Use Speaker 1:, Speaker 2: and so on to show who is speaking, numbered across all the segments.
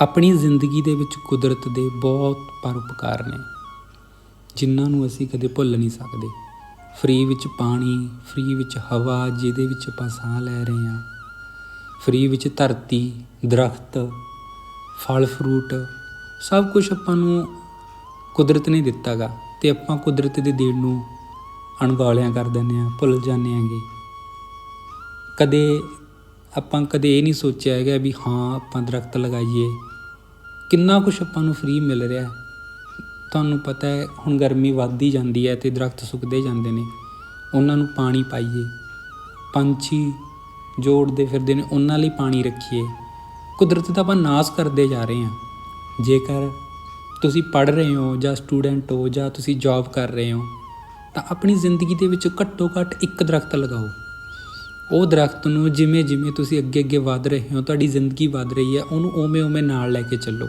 Speaker 1: ਆਪਣੀ ਜ਼ਿੰਦਗੀ ਦੇ ਵਿੱਚ ਕੁਦਰਤ ਦੇ ਬਹੁਤ ਪਰਉਪਕਾਰ ਨੇ, ਜਿਨ੍ਹਾਂ ਨੂੰ ਅਸੀਂ ਕਦੇ ਭੁੱਲ ਨਹੀਂ ਸਕਦੇ। ਫ੍ਰੀ ਵਿੱਚ ਪਾਣੀ, ਫ੍ਰੀ ਵਿੱਚ ਹਵਾ, ਜਿਹਦੇ ਵਿੱਚ ਆਪਾਂ ਸਾਹ ਲੈ ਰਹੇ ਹਾਂ। ਫ੍ਰੀ ਵਿੱਚ ਧਰਤੀ, ਦਰਖਤ, ਫਲ, ਫਰੂਟ, ਸਭ ਕੁਝ ਆਪਾਂ ਨੂੰ ਕੁਦਰਤ ਨੇ ਦਿੱਤਾਗਾ। ਤੇ ਆਪਾਂ ਕੁਦਰਤ ਦੇ ਦੇਣ ਨੂੰ ਅਣਗੌਲਿਆਂ ਕਰ ਦਿੰਦੇ ਆ ਭੁੱਲ ਜਾਂਦੇ ਆਂਗੇ ਕਦੇ ਆਪਾਂ ਕਦੇ ਇਹ ਨਹੀਂ ਸੋਚਿਆ ਹੈਗਾ ਵੀ ਹਾਂ, ਆਪਾਂ ਦਰਖਤ ਲਗਾਈਏ ਕਿੰਨਾ ਕੁਝ ਆਪਾਂ ਨੂੰ ਫ੍ਰੀ ਮਿਲ ਰਿਹਾ ਹੈ। ਤੁਹਾਨੂੰ ਪਤਾ ਹੈ, ਹੁਣ ਗਰਮੀ ਵੱਧਦੀ ਜਾਂਦੀ ਹੈ ਤੇ ਦਰਖਤ ਸੁੱਕਦੇ ਜਾਂਦੇ ਨੇ। ਉਹਨਾਂ ਨੂੰ ਪਾਣੀ ਪਾਈਏ। ਪੰਛੀ ਜੋੜਦੇ ਫਿਰਦੇ ਨੇ, ਉਹਨਾਂ ਲਈ ਪਾਣੀ ਰੱਖੀਏ। ਕੁਦਰਤ ਦਾ ਆਪਾਂ ਨਾਸ ਕਰਦੇ ਜਾ ਰਹੇ ਹਾਂ। ਜੇਕਰ ਤੁਸੀਂ ਪੜ੍ਹ ਰਹੇ ਹੋ ਜਾਂ ਸਟੂਡੈਂਟ ਹੋ ਜਾਂ ਤੁਸੀਂ ਜੌਬ ਕਰ ਰਹੇ ਹੋ, ਤਾਂ ਆਪਣੀ ਜ਼ਿੰਦਗੀ ਦੇ ਵਿੱਚ ਘੱਟੋ ਘੱਟ ਇੱਕ ਦਰਖਤ ਲਗਾਓ। ਉਹ ਦਰਖਤ ਨੂੰ ਜਿਵੇਂ ਜਿਵੇਂ ਤੁਸੀਂ ਅੱਗੇ ਅੱਗੇ ਵਧ ਰਹੇ ਹੋ, ਤੁਹਾਡੀ ਜ਼ਿੰਦਗੀ ਵਧ ਰਹੀ ਹੈ, ਉਹਨੂੰ ਓਵੇਂ ਓਵੇਂ ਨਾਲ ਲੈ ਕੇ ਚੱਲੋ।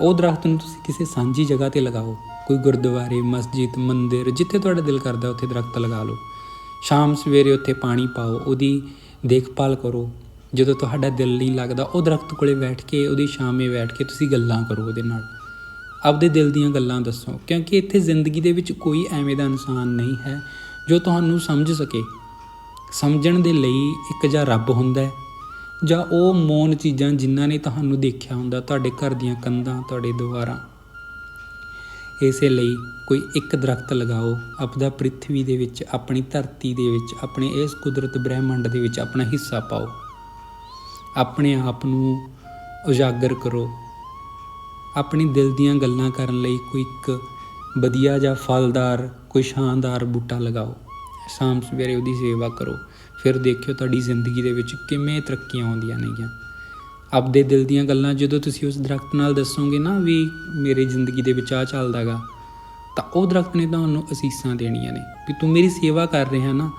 Speaker 1: ਉਹ ਦਰਖਤ ਨੂੰ ਤੁਸੀਂ ਕਿਸੇ ਸਾਂਝੀ ਜਗ੍ਹਾ ਤੇ ਲਗਾਓ, ਕੋਈ ਗੁਰਦੁਆਰੇ, ਮਸਜਿਦ, ਮੰਦਿਰ, ਜਿੱਥੇ ਤੁਹਾਡਾ ਦਿਲ ਕਰਦਾ ਉੱਥੇ ਦਰਖਤ ਲਗਾ ਲਓ। ਸ਼ਾਮ ਸਵੇਰੇ ਉੱਥੇ ਪਾਣੀ ਪਾਓ, ਉਹਦੀ ਦੇਖਭਾਲ ਕਰੋ। ਜਦੋਂ ਤੁਹਾਡਾ ਦਿਲ ਨਹੀਂ ਲੱਗਦਾ, ਉਹ ਦਰਖਤ ਕੋਲੇ ਬੈਠ ਕੇ, ਉਹਦੀ ਛਾਵੇਂ ਬੈਠ ਕੇ ਤੁਸੀਂ ਗੱਲਾਂ ਕਰੋ ਉਹਦੇ ਨਾਲ। ਆਪਦੇ ਦਿਲ ਦੀਆਂ ਗੱਲਾਂ ਦੱਸੋ, ਕਿਉਂਕਿ ਇੱਥੇ ਜ਼ਿੰਦਗੀ ਦੇ ਵਿੱਚ ਕੋਈ ਐਵੇਂ ਦਾ ਇਨਸਾਨ ਨਹੀਂ ਹੈ ਜੋ ਤੁਹਾਨੂੰ ਸਮਝ ਸਕੇ। ਸਮਝਣ ਦੇ ਲਈ ਇੱਕ ਜਾਂ ਰੱਬ ਹੁੰਦਾ ਹੈ, ਜਾਂ ਉਹ ਮੌਨ ਚੀਜ਼ਾਂ ਜਿਨ੍ਹਾਂ ਨੇ ਤੁਹਾਨੂੰ ਦੇਖਿਆ ਹੁੰਦਾ ਤੁਹਾਡੇ ਘਰ ਦੀਆਂ ਕੰਧਾਂ, ਤੁਹਾਡੇ ਦੀਵਾਰਾਂ ਇਸੇ ਲਈ ਕੋਈ ਇੱਕ ਦਰਖਤ ਲਗਾਓ, ਆਪਦਾ ਪ੍ਰithvi ਦੇ ਵਿੱਚ, ਆਪਣੀ ਧਰਤੀ ਦੇ ਵਿੱਚ, ਆਪਣੇ ਇਸ ਕੁਦਰਤ ਬ੍ਰਹਿਮੰਡ ਦੇ ਵਿੱਚ ਆਪਣਾ ਹਿੱਸਾ ਪਾਓ। ਆਪਣੇ ਆਪ ਨੂੰ ਉਜਾਗਰ ਕਰੋ। ਆਪਣੀ ਦਿਲ ਦੀਆਂ ਗੱਲਾਂ ਕਰਨ ਲਈ ਕੋਈ ਇੱਕ ਵਧੀਆ ਜਾਂ ਫਲਦਾਰ, ਕੋਈ ਸ਼ਾਨਦਾਰ ਬੂਟਾ ਲਗਾਓ। ਸ਼ਾਮ ਸਵੇਰੇ ਉਹਦੀ ਸੇਵਾ ਕਰੋ। ਫਿਰ ਦੇਖਿਓ ਤੁਹਾਡੀ ਜ਼ਿੰਦਗੀ ਦੇ ਵਿੱਚ ਕਿਵੇਂ ਤਰੱਕੀਆਂ ਆਉਂਦੀਆਂ ਨੇਗੀਆਂ। ਆਪਦੇ ਦਿਲ ਦੀਆਂ ਗੱਲਾਂ ਜਦੋਂ ਤੁਸੀਂ ਉਸ ਦਰਖਤ ਨਾਲ ਦੱਸੋਗੇ ਨਾ ਵੀ ਮੇਰੀ ਜ਼ਿੰਦਗੀ ਦੇ ਵਿੱਚ ਆ ਚੱਲਦਾਗਾ, ਤਾਂ ਉਹ ਦਰਖਤ ਨੇ ਤੁਹਾਨੂੰ ਅਸੀਸਾਂ ਦੇਣੀਆਂ ਨੇ ਵੀ ਤੂੰ ਮੇਰੀ ਸੇਵਾ ਕਰ ਰਿਹਾ ਨਾ,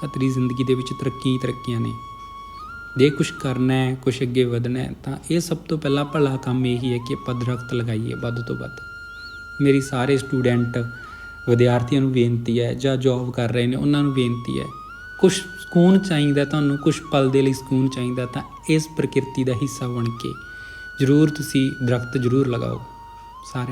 Speaker 1: ਤਾਂ ਤੇਰੀ ਜ਼ਿੰਦਗੀ ਦੇ ਵਿੱਚ ਤਰੱਕੀ ਹੀ ਤਰੱਕੀਆਂ ਨੇ। ਜੇ ਕੁਝ ਕਰਨਾ ਹੈ ਕੁਝ ਅੱਗੇ ਵਧਣਾ ਹੈ, ਤਾਂ ਇਹ ਸਭ ਤੋਂ ਪਹਿਲਾਂ ਭਲਾ ਕੰਮ ਇਹੀ ਹੈ ਕਿ ਆਪਾਂ ਦਰਖਤ ਲਗਾਈਏ ਵੱਧ ਤੋਂ ਵੱਧ। ਮੇਰੀ ਸਾਰੇ ਸਟੂਡੈਂਟ ਵਿਦਿਆਰਥੀਆਂ ਨੂੰ ਬੇਨਤੀ ਹੈ ਜਾਂ ਜੌਬ ਕਰ ਰਹੇ ਨੇ, ਉਹਨਾਂ ਨੂੰ ਬੇਨਤੀ ਹੈ। ਕੁਝ ਸਕੂਨ ਚਾਹੀਦਾ ਤੁਹਾਨੂੰ ਕੁਝ ਪਲ ਦੇ ਲਈ ਸਕੂਨ ਚਾਹੀਦਾ ਤਾਂ ਇਸ ਪ੍ਰਕਿਰਤੀ ਦਾ ਹਿੱਸਾ ਬਣ ਕੇ ਜ਼ਰੂਰ ਤੁਸੀਂ ਦਰਖਤ ਜ਼ਰੂਰ ਲਗਾਓ। ਸਾਰਿਆਂ